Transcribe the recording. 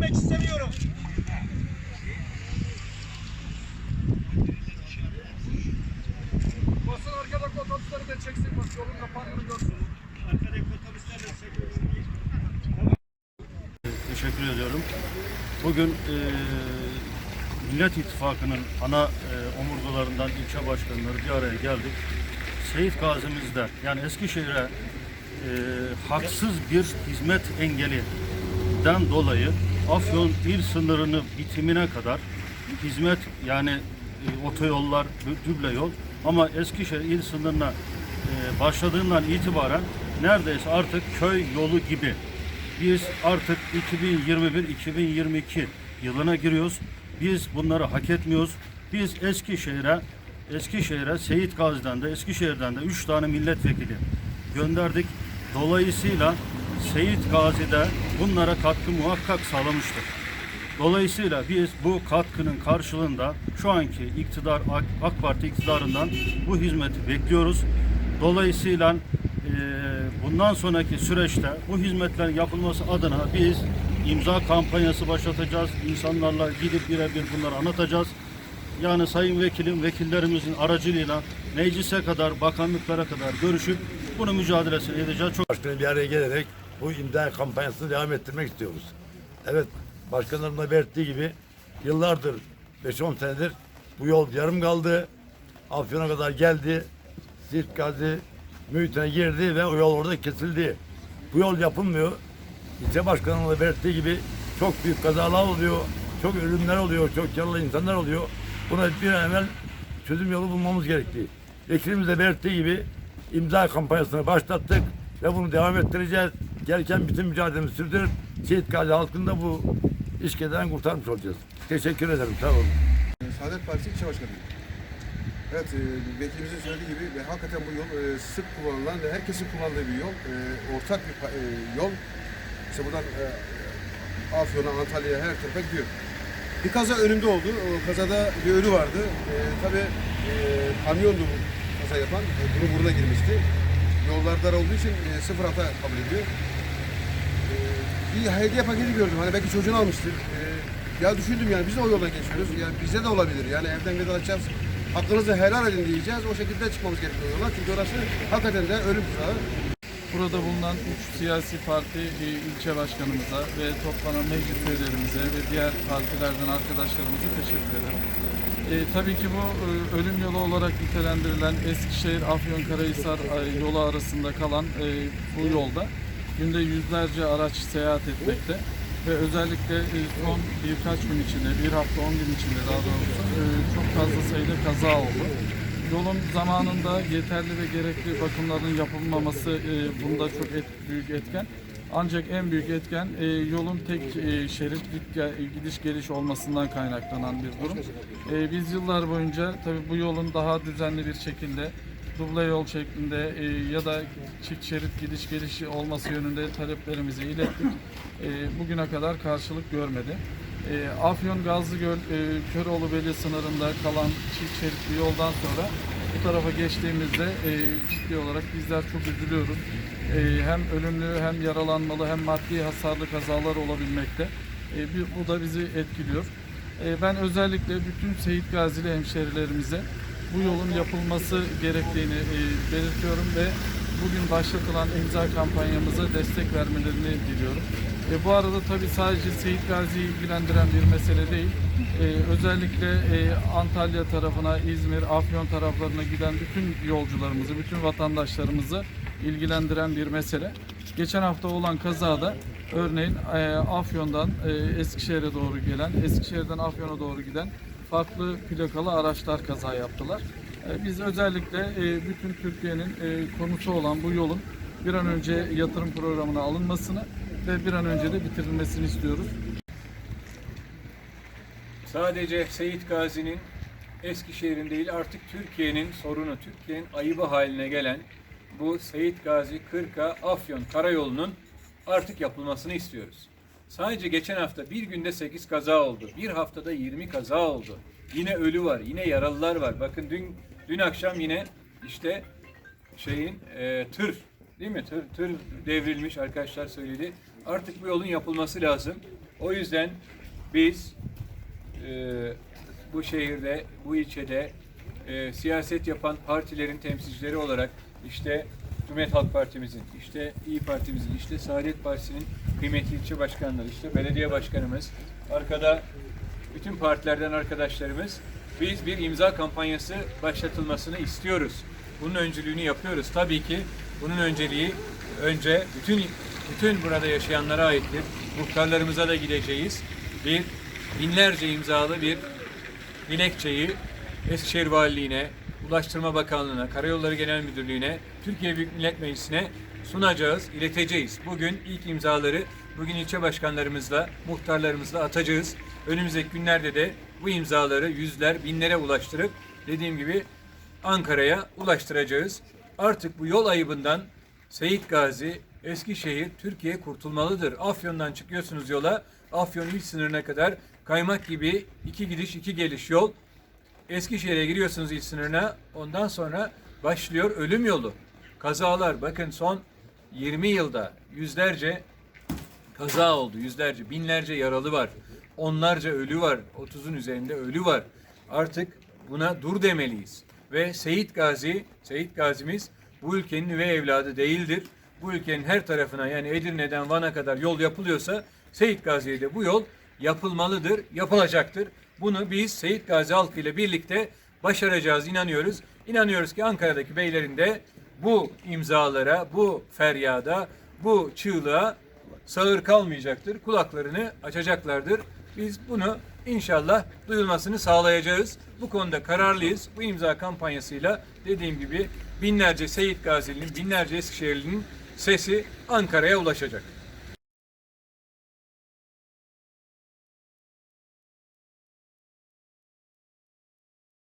istemiyorum. Basın arkadaki otobüsleri de çeksin. Bak yolun kapandığını görsün. Teşekkür ediyorum. Bugün e, Millet İttifakı'nın ana e, omurgalarından ilçe başkanları bir araya geldik. Seyit Gazi'mizde yani Eskişehir'e e, haksız bir hizmet engelinden dolayı Afyon il sınırını bitimine kadar hizmet yani e, otoyollar, dü- düble yol ama Eskişehir il sınırına e, başladığından itibaren neredeyse artık köy yolu gibi biz artık 2021-2022 yılına giriyoruz. Biz bunları hak etmiyoruz. Biz Eskişehir'e Eskişehir'e Seyit Gazi'den de Eskişehir'den de 3 tane milletvekili gönderdik. Dolayısıyla Seyit Gazi'de bunlara katkı muhakkak sağlamıştır. Dolayısıyla biz bu katkının karşılığında şu anki iktidar AK, Parti iktidarından bu hizmeti bekliyoruz. Dolayısıyla eee, bundan sonraki süreçte bu hizmetlerin yapılması adına biz imza kampanyası başlatacağız. İnsanlarla gidip birebir bunları anlatacağız. Yani sayın vekilim, vekillerimizin aracılığıyla meclise kadar, bakanlıklara kadar görüşüp bunu mücadelesini edeceğiz. Çok bir araya gelerek bu imza kampanyasını devam ettirmek istiyoruz. Evet, başkanların da belirttiği gibi yıllardır, 5-10 senedir bu yol yarım kaldı. Afyon'a kadar geldi. Siirt Gazi mühitine girdi ve o yol orada kesildi. Bu yol yapılmıyor. İlçe başkanının da belirttiği gibi çok büyük kazalar oluyor. Çok ölümler oluyor, çok yaralı insanlar oluyor. Buna bir an evvel çözüm yolu bulmamız gerekli. Vekilimiz de belirttiği gibi imza kampanyasını başlattık ve bunu devam ettireceğiz. Gereken bütün mücadelemizi sürdürüp Şehit Gazi halkını da bu işkeden kurtarmış olacağız. Teşekkür ederim. Sağ olun. Saadet Partisi ilçe başkanıyım. Evet, e, vekilimizin söylediği gibi ve hakikaten bu yol e, sık kullanılan ve herkesin kullandığı bir yol. E, ortak bir e, yol. İşte buradan e, Afyon'a, Antalya'ya her tarafa gidiyor. Bir kaza önümde oldu. O kazada bir ölü vardı. E, tabii e, kamyondu bu kaza yapan. E, bunun burnuna girmişti. Yollar dar olduğu için e, sıfır hata kabul ediyor. Bir hediye paketi gördüm. Hani belki çocuğunu almıştır. E, ya düşündüm yani biz de o yoldan geçiyoruz. Yani bize de olabilir. Yani evden vedalaşacağız. Hakkınızı helal edin diyeceğiz. O şekilde çıkmamız gerekiyor yola. Çünkü orası hakikaten de ölüm tuzağı. Burada bulunan üç siyasi parti ilçe başkanımıza ve toplanan meclis üyelerimize ve diğer partilerden arkadaşlarımıza teşekkür ederim. E, tabii ki bu e, ölüm yolu olarak nitelendirilen Eskişehir-Afyonkarahisar e, yolu arasında kalan e, bu yolda günde yüzlerce araç seyahat etmekte ve özellikle e, son birkaç gün içinde, bir hafta on gün içinde daha doğrusu e, çok fazla sayıda kaza oldu. Yolun zamanında yeterli ve gerekli bakımların yapılmaması e, bunda çok et- büyük etken. Ancak en büyük etken e, yolun tek e, şerit git- gel- gidiş geliş olmasından kaynaklanan bir durum. E, biz yıllar boyunca tabii bu yolun daha düzenli bir şekilde duble yol şeklinde e, ya da çift şerit gidiş geliş olması yönünde taleplerimizi ilettik. E, bugüne kadar karşılık görmedi. E, Afyon Gazlıgöl e, Köroğlu Beli sınırında kalan çift şeritli yoldan sonra bu tarafa geçtiğimizde e, ciddi olarak bizler çok üzülüyoruz. E, hem ölümlü hem yaralanmalı hem maddi hasarlı kazalar olabilmekte. E, bu da bizi etkiliyor. E, ben özellikle bütün Seyit Gazili hemşerilerimize bu yolun yapılması gerektiğini e, belirtiyorum ve bugün başlatılan imza kampanyamıza destek vermelerini diliyorum. E, bu arada tabii sadece Seyit Gazi'yi ilgilendiren bir mesele değil. E, özellikle e, Antalya tarafına, İzmir, Afyon taraflarına giden bütün yolcularımızı, bütün vatandaşlarımızı ilgilendiren bir mesele. Geçen hafta olan kazada örneğin e, Afyon'dan e, Eskişehir'e doğru gelen, Eskişehir'den Afyon'a doğru giden farklı plakalı araçlar kaza yaptılar. E, Biz özellikle e, bütün Türkiye'nin e, konusu olan bu yolun bir an önce yatırım programına alınmasını ve bir an önce de bitirilmesini istiyoruz. Sadece Seyit Gazi'nin Eskişehir'in değil artık Türkiye'nin sorunu, Türkiye'nin ayıbı haline gelen bu Seyit Gazi Kırka Afyon karayolunun artık yapılmasını istiyoruz. Sadece geçen hafta bir günde 8 kaza oldu. Bir haftada 20 kaza oldu. Yine ölü var, yine yaralılar var. Bakın dün dün akşam yine işte şeyin e, tır değil mi? Tır, tır devrilmiş arkadaşlar söyledi. Artık bu yolun yapılması lazım. O yüzden biz e, bu şehirde, bu ilçede e, siyaset yapan partilerin temsilcileri olarak işte Cumhuriyet Halk Partimizin, işte İyi Partimizin, işte Saadet Partisi'nin kıymetli ilçe başkanları, işte belediye başkanımız, arkada bütün partilerden arkadaşlarımız biz bir imza kampanyası başlatılmasını istiyoruz. Bunun öncülüğünü yapıyoruz. Tabii ki bunun önceliği önce bütün bütün burada yaşayanlara aittir. Muhtarlarımıza da gideceğiz. Bir binlerce imzalı bir dilekçeyi Eskişehir Valiliğine, Ulaştırma Bakanlığı'na, Karayolları Genel Müdürlüğü'ne, Türkiye Büyük Millet Meclisi'ne sunacağız, ileteceğiz. Bugün ilk imzaları bugün ilçe başkanlarımızla, muhtarlarımızla atacağız. Önümüzdeki günlerde de bu imzaları yüzler, binlere ulaştırıp dediğim gibi Ankara'ya ulaştıracağız. Artık bu yol ayıbından Seyit Gazi, Eskişehir, Türkiye kurtulmalıdır. Afyon'dan çıkıyorsunuz yola, Afyon il sınırına kadar kaymak gibi iki gidiş iki geliş yol. Eskişehir'e giriyorsunuz il sınırına, ondan sonra başlıyor ölüm yolu. Kazalar, bakın son 20 yılda yüzlerce kaza oldu. Yüzlerce, binlerce yaralı var. Onlarca ölü var. 30'un üzerinde ölü var. Artık buna dur demeliyiz. Ve Seyit Gazi, Seyit Gazimiz bu ülkenin üvey evladı değildir. Bu ülkenin her tarafına yani Edirne'den Van'a kadar yol yapılıyorsa Seyit Gazi'ye de bu yol yapılmalıdır, yapılacaktır. Bunu biz Seyit Gazi halkı ile birlikte başaracağız inanıyoruz. İnanıyoruz ki Ankara'daki beylerin de bu imzalara, bu feryada, bu çığlığa sağır kalmayacaktır. Kulaklarını açacaklardır. Biz bunu inşallah duyulmasını sağlayacağız. Bu konuda kararlıyız. Bu imza kampanyasıyla dediğim gibi binlerce Seyit Gazi'nin, binlerce Eskişehirli'nin sesi Ankara'ya ulaşacak.